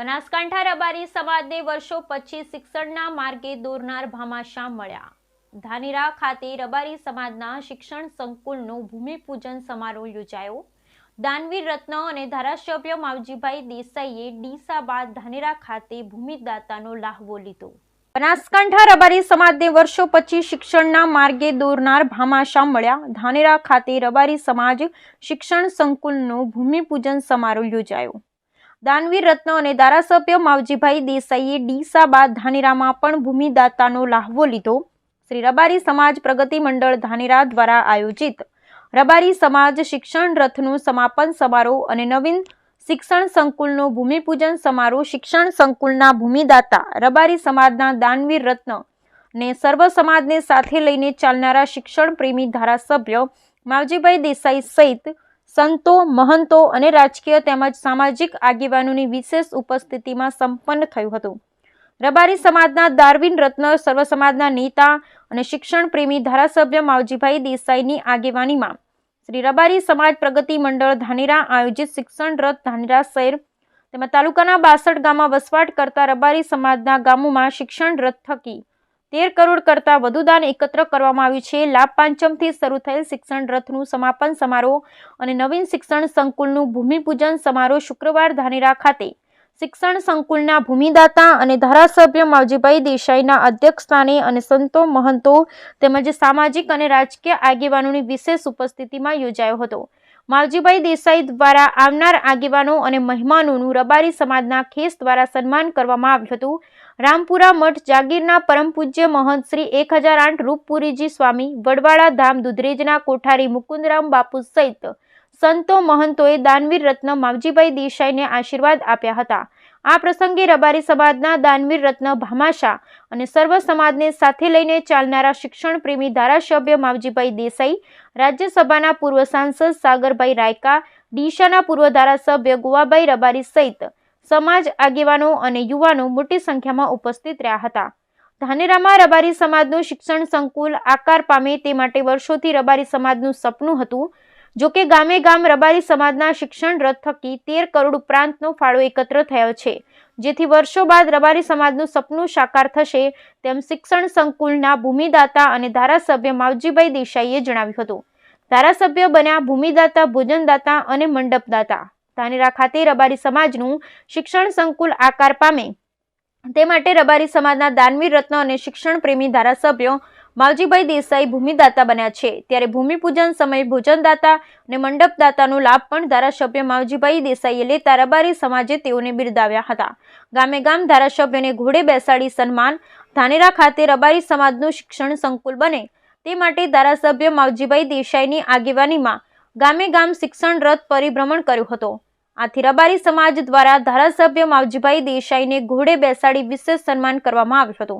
બનાસકાંઠા રબારી સમાજને વર્ષો પછી શિક્ષણના માર્ગે દોરનાર ભામાશા મળ્યા. ધાનેરા ખાતે રબારી સમાજના શિક્ષણ સંકુલનો ભૂમિપૂજન સમારોહ યોજાયો. દાનવીર રત્ન અને ધારાસભ્ય માવજીભાઈ દેસાઈએ ડીસા બાદ ધાનેરા ખાતે ભૂમિદાતાનો લાહવો લીધો. બનાસકાંઠા રબારી સમાજને વર્ષો પછી શિક્ષણના માર્ગે દોરનાર ભામાશા મળ્યા. ધાનેરા ખાતે રબારી સમાજ શિક્ષણ સંકુલનો ભૂમિપૂજન સમારોહ યોજાયો. દાનવીર રત્ન અને ધારાસભ્ય માવજીભાઈ દેસાઈએ ડીસા બાદ ધાનેરામાં પણ ભૂમિદાતાનો લાહવો લીધો. શ્રી રબારી સમાજ પ્રગતિ મંડળ ધાનેરા દ્વારા આયોજિત રબારી સમાજ શિક્ષણ રથનું સમાપન સમારોહ અને નવીન શિક્ષણ સંકુલનો ભૂમિપૂજન સમારોહ શિક્ષણ સંકુલના ભૂમિદાતા રબારી સમાજના દાનવીર રત્ન ને સર્વ સમાજને સાથે લઈને ચાલનારા શિક્ષણ પ્રેમી ધારાસભ્ય માવજીભાઈ દેસાઈ સહિત સંતો, મહંતો અને રાજકીય તેમજ સામાજિક આગેવાનોની વિશેષ ઉપસ્થિતિમાં સંપન્ન થયું હતું. રબારી સમાજના દાર્વિન રત્ન, સર્વ સમાજના નેતા અને શિક્ષણ પ્રેમી ધારાસભ્ય માવજીભાઈ દેસાઈની આગેવાનીમાં શ્રી રબારી સમાજ પ્રગતિ મંડળ ધાનેરા આયોજિત શિક્ષણ રથ ધાનેરા શહેર તેમજ તાલુકાના બાસઠ ગામમાં વસવાટ કરતા રબારી સમાજના ગામોમાં શિક્ષણ રથ થકી તેર કરોડ કરતાં વધુ દાન એકત્ર કરવામાં આવ્યું છે. લાભ પાંચમથી શરૂ થયેલ શિક્ષણ રથનું સમાપન સમારોહ અને નવીન શિક્ષણ સંકુલનું ભૂમિપૂજન સમારોહ શુક્રવાર ધાનેરા ખાતે. શિક્ષણ સંકુલના ભૂમિદાતા અને ધારાસભ્ય માવજીભાઈ દેસાઈના અધ્યક્ષસ્થાને અને સંતો મહંતો તેમજ સામાજિક અને રાજકીય આગેવાનોની વિશેષ ઉપસ્થિતિમાં યોજાયો હતો. માવજીભાઈ દેસાઈ દ્વારા આવનાર આગેવાનો અને મહેમાનોનું રબારી સમાજના ખેસ દ્વારા સન્માન કરવામાં આવ્યું હતું. રામપુરા મઠ જાગીરના પરમ પૂજ્ય મહંત શ્રી એક હજાર આઠ રૂપપુરીજી સ્વામી, વડવાળા ધામ દુધરેજના કોઠારી મુકુંદરામ બાપુ સહિત સંતો મહંતોએ દાનવીર રત્ન માવજીભાઈ દેસાઈને આશીર્વાદ આપ્યા હતા. આ પ્રસંગે રબારી સમાજના દાનવીર રત્ન ભામાશા અને સર્વ સમાજને સાથે લઈને ચાલનારા શિક્ષણ પ્રેમી ધારાસભ્ય માવજીભાઈ દેસાઈ, રાજ્યસભાના પૂર્વ સાંસદ સાગરભાઈ રાયકા, ડીશાના પૂર્વ ધારાસભ્ય ગુવાભાઈ રબારી સહિત સમાજ આગેવાનો અને યુવાનો મોટી સંખ્યામાં ઉપસ્થિત રહ્યા હતા. ધાનેરામાં રબારી સમાજનું શિક્ષણ સંકુલ આકાર પામે તે માટે વર્ષોથી રબારી સમાજનું સપનું હતું જો કે ગામે ગામ રબારી સમાજના શિક્ષણ રથ થકી તેર કરોડ ઉપરાંતનો ફાળો એકત્ર થયો છે. જેથી વર્ષો બાદ રબારી સમાજનું સપનું સાકાર થશે તેમ શિક્ષણ સંકુલના ભૂમિદાતા અને ધારાસભ્ય માવજીભાઈ દેસાઈએ જણાવ્યું હતું. ધારાસભ્ય બન્યા ભૂમિદાતા, ભોજનદાતા અને મંડપદાતા. ધાનેરા ખાતે રબારી સમાજનું શિક્ષણ સંકુલ આકાર પામે. તે માટે રબારી સમાજના દાનવીર રત્ન અને શિક્ષણ પ્રેમી ધારાસભ્યો માવજીભાઈ દેસાઈ ભૂમિદાતા બન્યા છે. ત્યારે ભૂમિપૂજન સમયે ભોજનદાતા અને મંડપદાતાનો લાભ પણ ધારાસભ્ય માવજીભાઈ દેસાઈએ લેતા રબારી સમાજે તેઓને બિરદાવ્યા હતા. ગામે ગામ ધારાસભ્યને ઘોડે બેસાડી સન્માન ધાનેરા ખાતે રબારી સમાજનું શિક્ષણ સંકુલ બને. તે માટે ધારાસભ્ય માવજીભાઈ દેસાઈની આગેવાનીમાં ગામે ગામ શિક્ષણ રથ પરિભ્રમણ કર્યો હતો. આથી રબારી સમાજ દ્વારા ધારાસભ્ય માવજીભાઈ દેસાઈને ઘોડે બેસાડી વિશેષ સન્માન કરવામાં આવ્યું હતું.